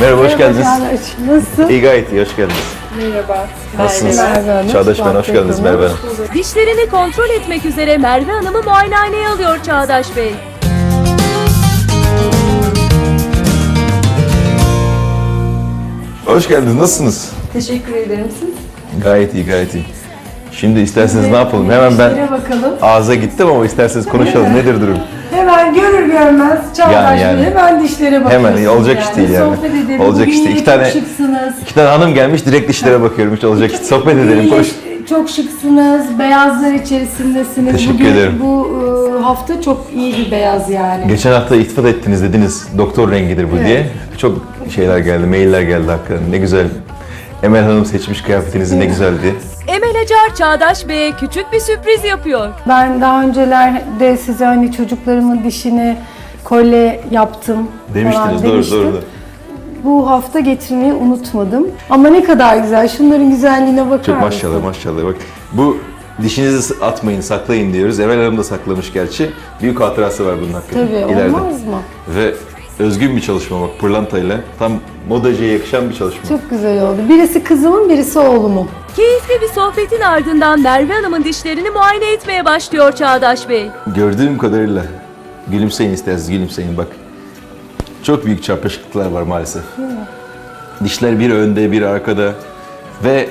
Merhaba, hoş geldiniz. Merhaba, Nasıl? İyi gayet iyi, hoş geldiniz. Merhaba. Nasılsınız? Merve Hanım. Çağdaş ben, hoş geldiniz. Merve Hanım. Dişlerini kontrol etmek üzere Merve Hanım'ı muayenehaneye alıyor Çağdaş Bey. Hoş geldiniz, nasılsınız? Teşekkür ederim siz. Gayet iyi, gayet iyi. Şimdi isterseniz ne yapalım? Hemen ben bakalım. ağza gittim ama isterseniz konuşalım. Nedir durum? Görür görmez Çağdaş Yani, yani. Hemen dişlere bakıyorsunuz. Hemen, olacak iş değil yani. Sohbet edelim. Olacak iş değil. İki tane- Çok şıksınız. İki tane hanım gelmiş, direkt dişlere bakıyorum. Hiç olacak iş. Sohbet edelim, konuş. Çok şıksınız. Beyazlar içerisindesiniz. Teşekkür Bugün, ederim. Bu e, hafta çok iyi bir beyaz yani. Geçen hafta iltifat ettiniz dediniz doktor rengidir bu Evet. diye. Çok şeyler geldi, mailler geldi hakikaten. Ne güzel. Emel Hanım seçmiş kıyafetinizi ne güzeldi. Emel Acar Çağdaş Bey'e küçük bir sürpriz yapıyor. Ben daha öncelerde size hani çocuklarımın dişini kolye yaptım Demiştiniz, doğru demiştim. doğru. Bu hafta getirmeyi unutmadım. Ama ne kadar güzel. Şunların güzelliğine bakar Çok mısın? maşallah maşallah bak. Bu dişinizi atmayın, saklayın diyoruz. Emel Hanım da saklamış gerçi. Büyük hatırası var bunun hakikaten. Tabii ileride. olmaz mı? Ve özgün bir çalışma bak pırlantayla. Tam modacıya yakışan bir çalışma. Çok güzel oldu. Birisi kızımın, birisi oğlumun. Keyifli bir sohbetin ardından Merve Hanım'ın dişlerini muayene etmeye başlıyor Çağdaş Bey. Gördüğüm kadarıyla gülümseyin isterseniz gülümseyin bak. Çok büyük çarpışıklıklar var maalesef. Dişler bir önde bir arkada ve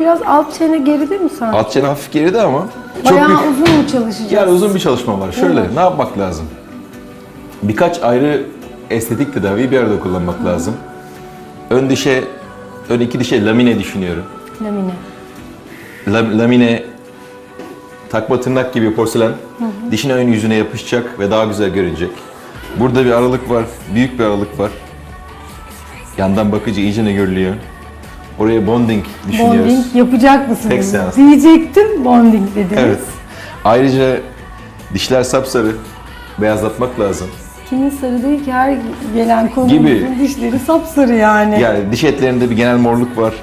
Biraz alt çene geride mi sanki? alt çene hafif geride ama çok Bayağı büyük. uzun mu çalışacağız? Yani uzun bir çalışma var. Şöyle ne yapmak lazım? Birkaç ayrı estetik tedaviyi bir arada kullanmak lazım. Ön dişe, ön iki dişe lamine düşünüyorum. Lamine. La- lamine takma tırnak gibi porselen dişin ön yüzüne yapışacak ve daha güzel görünecek. Burada bir aralık var, büyük bir aralık var. Yandan bakıcı iyice ne görülüyor. Oraya bonding düşünüyoruz. Bonding yapacak mısınız? Tek seans. Diyecektim bonding dediniz. Evet. Ayrıca dişler sapsarı, beyazlatmak lazım. Kimin sarı değil ki her gelen konumuzun Gibi. dişleri sapsarı yani. Yani diş etlerinde bir genel morluk var.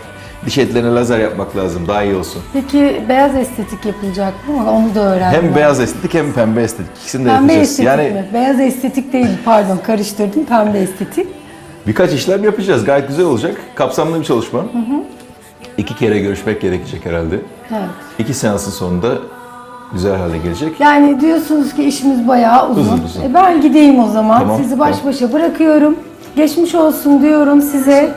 Diş etlerine lazer yapmak lazım, daha iyi olsun. Peki beyaz estetik yapılacak mı? Onu da öğrendim. Hem beyaz estetik hem pembe estetik. İkisini de Pembe yapacağız. estetik Yani mi? Beyaz estetik değil pardon karıştırdım pembe estetik. birkaç işlem yapacağız. Gayet güzel olacak. Kapsamlı bir çalışma. İki kere görüşmek gerekecek herhalde. Evet. İki seansın sonunda güzel hale gelecek. Yani diyorsunuz ki işimiz bayağı uzun. Uzun, uzun. E ben gideyim o zaman. Tamam, Sizi baş tamam. başa bırakıyorum. Geçmiş olsun diyorum size.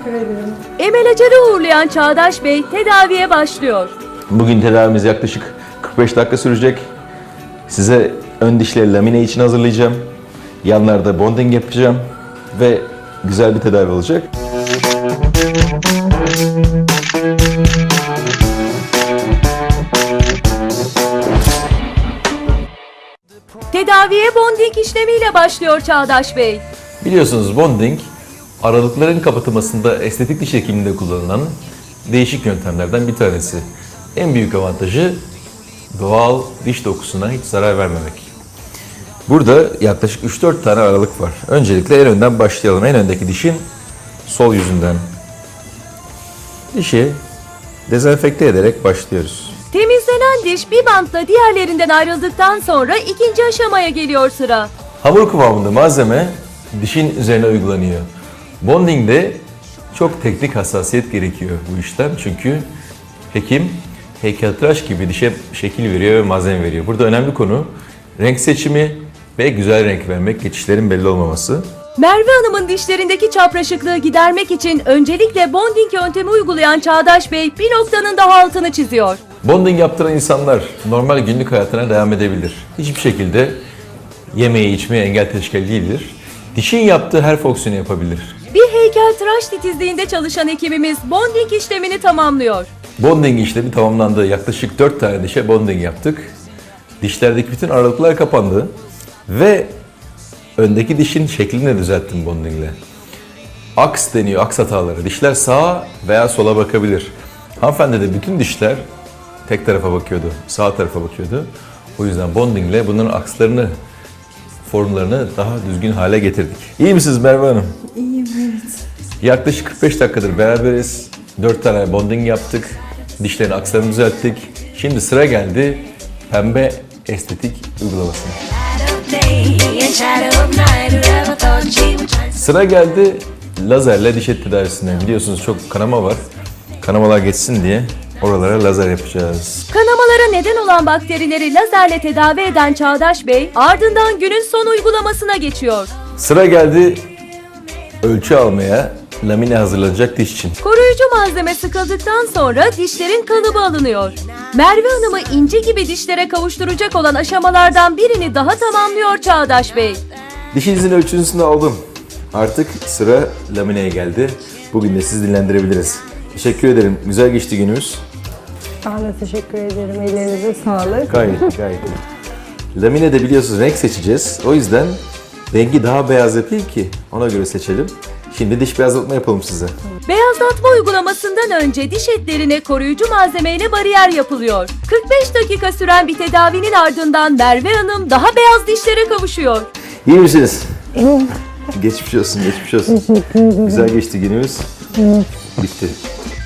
Emel Acar'ı uğurlayan Çağdaş Bey tedaviye başlıyor. Bugün tedavimiz yaklaşık 45 dakika sürecek. Size ön dişleri lamine için hazırlayacağım. Yanlarda bonding yapacağım ve güzel bir tedavi olacak. Tedaviye bonding işlemiyle başlıyor Çağdaş Bey. Biliyorsunuz bonding aralıkların kapatılmasında estetik diş hekimliğinde kullanılan değişik yöntemlerden bir tanesi. En büyük avantajı doğal diş dokusuna hiç zarar vermemek. Burada yaklaşık 3-4 tane aralık var. Öncelikle en önden başlayalım. En öndeki dişin sol yüzünden. Dişi dezenfekte ederek başlıyoruz. Temizlenen diş bir bantla diğerlerinden ayrıldıktan sonra ikinci aşamaya geliyor sıra. Hamur kıvamında malzeme dişin üzerine uygulanıyor. Bonding'de çok teknik hassasiyet gerekiyor bu işlem çünkü hekim heykeltıraş gibi dişe şekil veriyor ve malzeme veriyor. Burada önemli konu renk seçimi ve güzel renk vermek, geçişlerin belli olmaması. Merve Hanım'ın dişlerindeki çapraşıklığı gidermek için öncelikle bonding yöntemi uygulayan Çağdaş Bey bir noktanın daha altını çiziyor. Bonding yaptıran insanlar normal günlük hayatına devam edebilir. Hiçbir şekilde yemeği içmeye engel teşkil değildir. Dişin yaptığı her fonksiyonu yapabilir. Bir heykeltıraş titizliğinde çalışan ekibimiz bonding işlemini tamamlıyor. Bonding işlemi tamamlandı. Yaklaşık 4 tane dişe bonding yaptık. Dişlerdeki bütün aralıklar kapandı. Ve öndeki dişin şeklini de düzelttim bondingle. Aks deniyor, aks hataları. Dişler sağa veya sola bakabilir. Hanımefendi de bütün dişler tek tarafa bakıyordu, sağ tarafa bakıyordu. O yüzden bondingle bunların akslarını, formlarını daha düzgün hale getirdik. İyi misiniz Merve Hanım? İyi evet. Yaklaşık 45 dakikadır beraberiz. 4 tane bonding yaptık. Dişlerin akslarını düzelttik. Şimdi sıra geldi pembe estetik uygulamasına. Sıra geldi lazerle diş eti tedavisinden biliyorsunuz çok kanama var. Kanamalar geçsin diye oralara lazer yapacağız. Kanamalara neden olan bakterileri lazerle tedavi eden Çağdaş Bey ardından günün son uygulamasına geçiyor. Sıra geldi ölçü almaya lamine hazırlanacak diş için. Koruyucu malzeme sıkıldıktan sonra dişlerin kalıbı alınıyor. Merve Hanım'ı inci gibi dişlere kavuşturacak olan aşamalardan birini daha tamamlıyor Çağdaş Bey. Dişinizin ölçüsünü aldım. Artık sıra lamineye geldi. Bugün de siz dinlendirebiliriz. Teşekkür ederim. Güzel geçti günümüz. Ben de teşekkür ederim. Ellerinize sağlık. Gayet gayet iyi. Lamine de biliyorsunuz renk seçeceğiz. O yüzden rengi daha beyaz yapayım ki ona göre seçelim. Şimdi diş beyazlatma yapalım size. Beyazlatma uygulamasından önce diş etlerine koruyucu malzemeyle bariyer yapılıyor. 45 dakika süren bir tedavinin ardından Merve Hanım daha beyaz dişlere kavuşuyor. İyi misiniz? geçmiş olsun, geçmiş olsun. Güzel geçti günümüz. Bitti.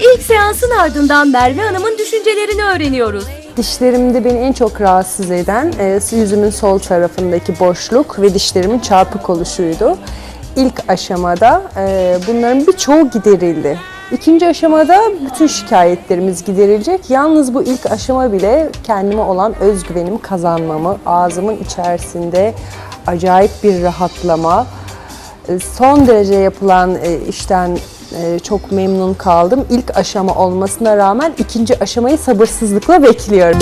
İlk seansın ardından Merve Hanım'ın düşüncelerini öğreniyoruz. Dişlerimde beni en çok rahatsız eden e, yüzümün sol tarafındaki boşluk ve dişlerimin çarpık oluşuydu. İlk aşamada e, bunların birçoğu giderildi. İkinci aşamada bütün şikayetlerimiz giderilecek. Yalnız bu ilk aşama bile kendime olan özgüvenimi kazanmamı, ağzımın içerisinde acayip bir rahatlama, e, son derece yapılan e, işten e, çok memnun kaldım. İlk aşama olmasına rağmen ikinci aşamayı sabırsızlıkla bekliyorum.